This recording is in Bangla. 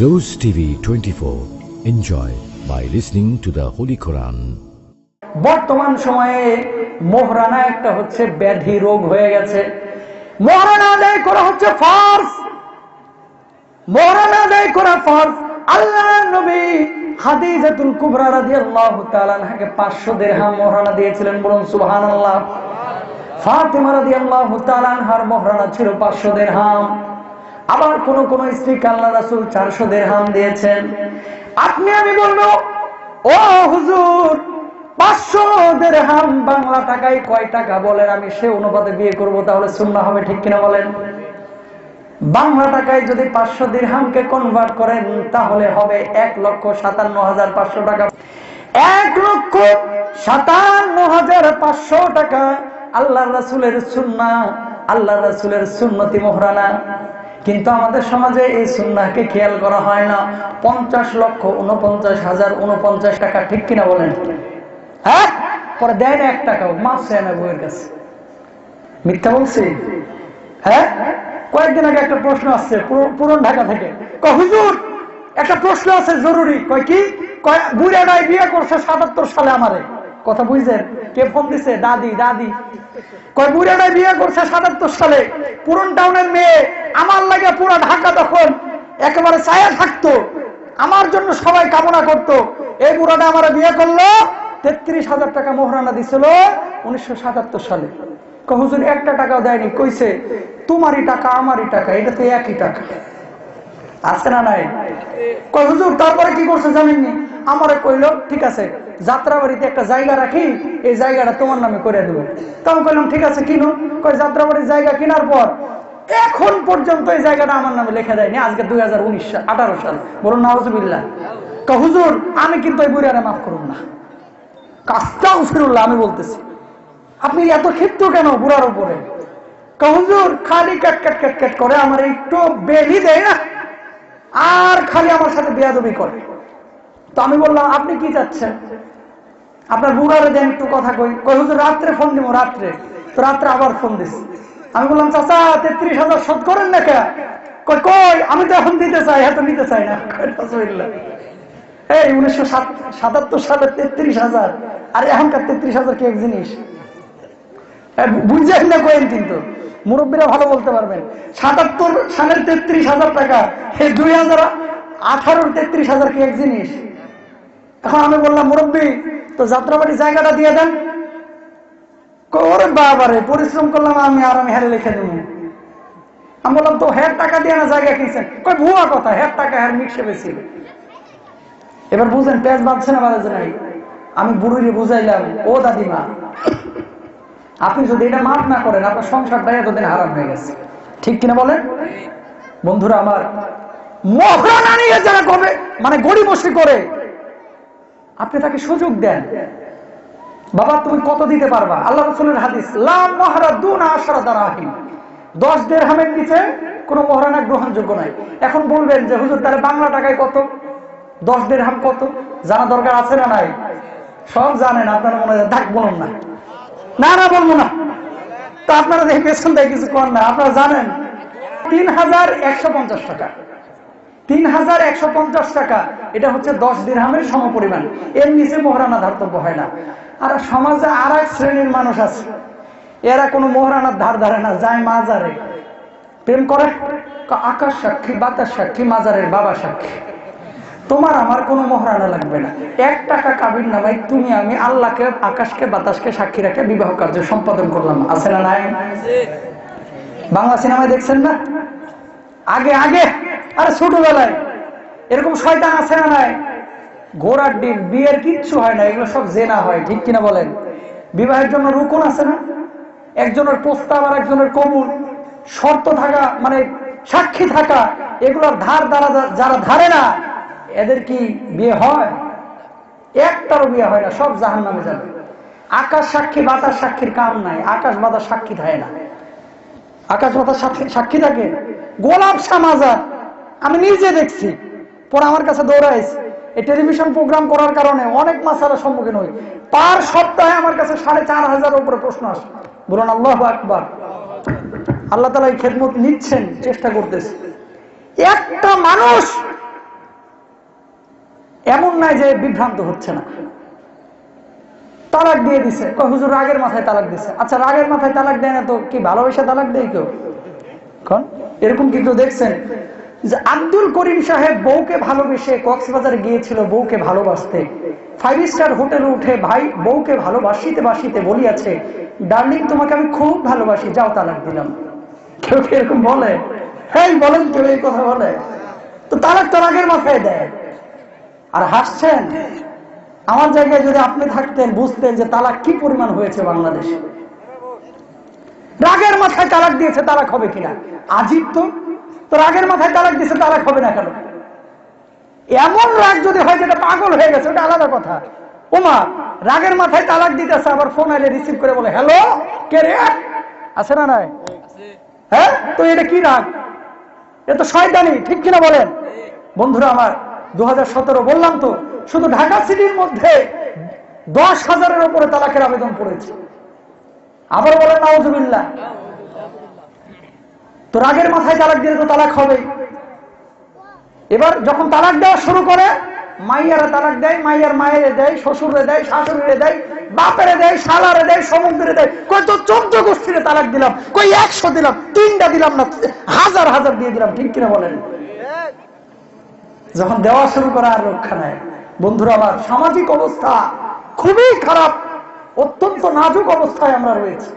Rose TV 24. Enjoy by listening to the Holy Quran. বর্তমান সময়ে মোহরানা একটা হচ্ছে ব্যাধি রোগ হয়ে গেছে মোহরানা আদায় করা হচ্ছে ফার্স মোহরানা আদায় করা ফার্স আল্লাহ নবী হাদিজাতুল কুবরা রাদিয়াল্লাহু তাআলা আনহাকে 500 দিরহাম মোহরানা দিয়েছিলেন বলুন সুবহানাল্লাহ ফাতিমা রাদিয়াল্লাহু তাআলা আনহার মোহরানা ছিল 500 দিরহাম আবার কোন কোন স্ত্রীকে আল্লাহ রাসূল 400 দিরহাম দিয়েছেন। আপনি, আমি বলব, ও হুজুর, পাঁচশো দেড়হাম বাংলা টাকায় কয় টাকা বলেন? আমি সে অনুপাতে বিয়ে করব, তাহলে সুন্না হবে ঠিক কিনা বলেন? বাংলা টাকায় যদি পাঁচশো কনভার্ট করেন, তাহলে হবে এক লক্ষ সাতান্ন হাজার পাঁচশো টাকা। এক লক্ষ সাতান্ন হাজার পাঁচশো টাকা আল্লাহ রাসুলের সুন্না আল্লাহ রাসুলের সুন্নতি মোহরানা। কিন্তু আমাদের সমাজে এই সুন্নাকে খেয়াল করা হয় না। পঞ্চাশ লক্ষ উনপঞ্চাশ হাজার উনপঞ্চাশ টাকা, ঠিক কিনা বলেন? হ্যাঁ? পরে দেয় না এক টাকাও, মাফ চায় না বইয়ের কাছে। মিথ্যা বলছি? হ্যাঁ? কয়েকদিন আগে একটা প্রশ্ন আসছে পুরন ঢাকা থেকে। হুজুর, একটা প্রশ্ন আছে জরুরি। কয় কি? বুড়াটাই বিয়ে করছে সাতাত্তর সালে আমারে। কথা বুঝছেন? কে ফোন দিছে? দাদি দাদি। কয় বুড়াটাই বিয়ে করছে সাতাত্তর সালে। পুরন টাউনের মেয়ে আমার লাগে পুরো ঢাকা তখন একেবারে ছায়া থাকতো। আমার জন্য সবাই কামনা করত। এই বুড়াটা আমার বিয়ে করল, তেত্রিশ হাজার টাকা মোহরানা দিছিল উনিশশো সাতাত্তর সালে। হুজুর, একটা টাকাও দেয়নি, কইছে, তোমারই টাকা, আমারই টাকা, এটা তো একই টাকা। আছে না নাই? কয় হুজুর, তারপরে কি করছে জানেননি? আমারে কইলো, ঠিক আছে, যাত্রাবাড়িতে একটা জায়গা রাখি, এই জায়গাটা তোমার নামে করে দেবো। তখন কইলাম, ঠিক আছে, কিনো। কয়, যাত্রাবাড়ির জায়গা কেনার পর এখন পর্যন্ত এই জায়গাটা আমার নামে লেখা দেয়নি, আজকে দুই হাজার উনিশ সাল, আঠারো সাল। বলুন নাহজুবিল্লাহ কয় হুজুর, আমি কিন্তু এই বুড়ারে মাফ করুন না। কাজটা উফিরুল্লাহ আমি বলতেছি। আপনি এত ক্ষিপ্ত কেন বুড়ার উপরে? হুজুর, খালি ক্যাট ক্যাট ক্যাট ক্যাট করে আমার একটু বেলি দেয় না? আর খালি আমার সাথে বেয়াদবি করে। তো আমি বললাম, আপনি কি চাচ্ছেন? আপনার বুড়ারে দেন একটু কথা কই। কই হুজুর, রাত্রে ফোন দিব, রাত্রে। তো রাত্রে আবার ফোন দিস আমি বললাম, চাচা, তেত্রিশ হাজার শোধ করেন না কে কই, আমি তো এখন দিতে চাই হয়তো নিতে চাই না। এই উনিশশো সাতাত্তর সালের তেত্রিশ হাজার, আর এখনকার তেত্রিশ হাজার কি এক জিনিস? বুঝছেন না কোয়েন কিন্তু, মুরব্বীরা ভালো বলতে পারবেন। সাতাত্তর সালের তেত্রিশ হাজার টাকা এই দুই হাজার আঠারোর তেত্রিশ হাজার কি এক জিনিস? এখন আমি বললাম, মুরব্বী, তো যাত্রাবাড়ি জায়গাটা দিয়ে দেন বাবারে, পরিশ্রম করলাম, আমি আর আমি লিখে আমি বললাম, তো টাকা দিয়ে না জায়গা কিনছেন? কই ভুয়া কথা টাকা মিক্সে এবার পেঁয়াজ বাঁধছে না আমি বুঝাইলাম, ও দাদিমা, আপনি যদি এটা মাফ না করেন, আপনার সংসারটা এতদিন হারাম হয়ে গেছে। ঠিক কিনা বলেন? বন্ধুরা আমার মহারানা নিয়ে যারা কবে মানে গড়িমসি করে, আপনি তাকে সুযোগ দেন। বাবা, তুমি কত দিতে পারবা? আল্লাহ রসুলের হাদিস দশ দের হামের নিচে কোনো মহারানা গ্রহণযোগ্য নাই। এখন বলবেন যে, হুজুর, তাহলে বাংলা টাকায় কত? দশ দের হাম কত? জানা দরকার আছে না নাই? সব জানেন, আপনারা মনে হয় থাক বলুন না। না না, বলব না। তো আপনারা দেখে পেছন দেয় কিছু কর না। আপনারা জানেন, তিন হাজার একশো পঞ্চাশ টাকা। তিন হাজার একশো পঞ্চাশ টাকা। এটা হচ্ছে দশ দিরহামের সম পরিমাণ এর নিচে মহারানা ধার্তব্য হয় না। আর সমাজে আর এক শ্রেণির মানুষ আছে। এরা কোনো মহারানার ধার ধারে না, যায় মাজারে। প্রেম করে? আকাশ সাক্ষী, বাতাস সাক্ষী, মাজারের বাবা সাক্ষী। তোমার আমার কোনো মহারানা লাগবে না। এক টাকা কাবির নামাই তুমি আমি আল্লাহকে, আকাশকে, বাতাসকে সাক্ষী রেখে বিবাহ কার্য সম্পাদন করলাম। আছে না নাই? বাংলা সিনেমায় দেখছেন না? আগে আগে, আরে ছোটবেলায়। এরকম শয়তান আছে না নাই? ঘোড়ার ডিম, বিয়ের কিচ্ছু হয় না, এগুলো সব জেনা হয়, ঠিক কিনা বলেন? বিবাহের জন্য রুকন আছে না? একজনের প্রস্তাব আর একজনের কবুল। শর্ত থাকা মানে সাক্ষী থাকা, এগুলোর ধার দ্বারা যারা ধারে না, এদের কি বিয়ে হয়? একটারও বিয়ে হয় না, সব জাহান নামে যাবে। আকাশ সাক্ষী, বাতাস সাক্ষীর কাম নাই, আকাশ বাতাস সাক্ষী থাকে না। আকাশ বাতাস সাক্ষী- সাক্ষী থাকে? গোলাপ সামাজার আমি নিজে দেখছি। পরে আমার কাছে দৌড়াইছে। এই টেলিভিশন প্রোগ্রাম করার কারণে অনেক মাসালার সম্মুখীন হই। পার সপ্তাহে আমার কাছে সাড়ে চার হাজার উপরে প্রশ্ন আসে। বলুন, আল্লাহ আকবার। আল্লাহ তালা এই খেদমত নিচ্ছেন, চেষ্টা করতেছে। একটা মানুষ এমন নাই যে বিভ্রান্ত হচ্ছে না। তালাক দিয়ে দিছে। হুজুর, রাগের মাথায় তালাক দিছে। আচ্ছা রাগের মাথায় তালাক দেয় না তো? কি ভালোবেসে তালাক দেয় কেউ? কোন? এরকম কি কেউ দেখছেন যে আব্দুল করিম সাহেব বউকে ভালোবেসে কক্সবাজারে গিয়েছিল বউকে ভালোবাসতে। ফাইভ স্টার হোটেলে উঠে ভাই বউকে ভালোবাসিতে বাসিতে বলিয়াছে ডার্লিং তোমাকে আমি খুব ভালোবাসি, যাও তালাক দিলাম। কেউ কি এরকম বলে? হ্যাঁ বলেন কেউ এই কথা বলে? তো তালাক তালাকের মাথায় দেয়। আর হাসছেন? আমার জায়গায় যদি আপনি থাকতেন, বুঝতেন যে তালাক কি পরিমাণ হয়েছে বাংলাদেশে। রাগের মাথায় তালাক দিয়েছে, তালাক হবে কিনা? আজিব তো। তো রাগের মাথায় তালাক দিয়েছে, তালাক হবে না কেন? এমন রাগ যদি হয় যেটা পাগল হয়ে গেছে, ওটা আলাদা কথা। ওমা, রাগের মাথায় তালাক দিতেছে, আবার ফোন আইলে রিসিভ করে বলে হ্যালো কে রে? আছে না নাই? হ্যাঁ? তো এটা কি রাগ? এ তো শয়তানি, ঠিক কিনা বলেন? বন্ধুরা আমার দু হাজার সতেরো বললাম তো, শুধু ঢাকা সিটির মধ্যে দশ হাজারের উপরে তালাকের আবেদন পড়েছে। আবার বলেন, নাউজুবিল্লাহ। তো রাগের মাথায় তালাক দিলে তো তালাক হবে এবার যখন তালাক দেওয়া শুরু করে, মাইয়ারা তালাক দেয়, মাইয়ার মায়েরে দেয় শ্বশুরে দেয়, শাশুড়িরে দেয়, বাপেরে দেয়, শালারে দেয়, সমুদ্রে দেয়। কই তো চোদ্দ গোষ্ঠীরে তালাক দিলাম, কই একশো দিলাম, তিনটা দিলাম না, হাজার হাজার দিয়ে দিলাম, ঠিক কিনা বলেন? যখন দেওয়া শুরু করা আর রক্ষা নেয় বন্ধুরা, আমার সামাজিক অবস্থা খুবই খারাপ, অত্যন্ত নাজুক অবস্থায় আমরা রয়েছি।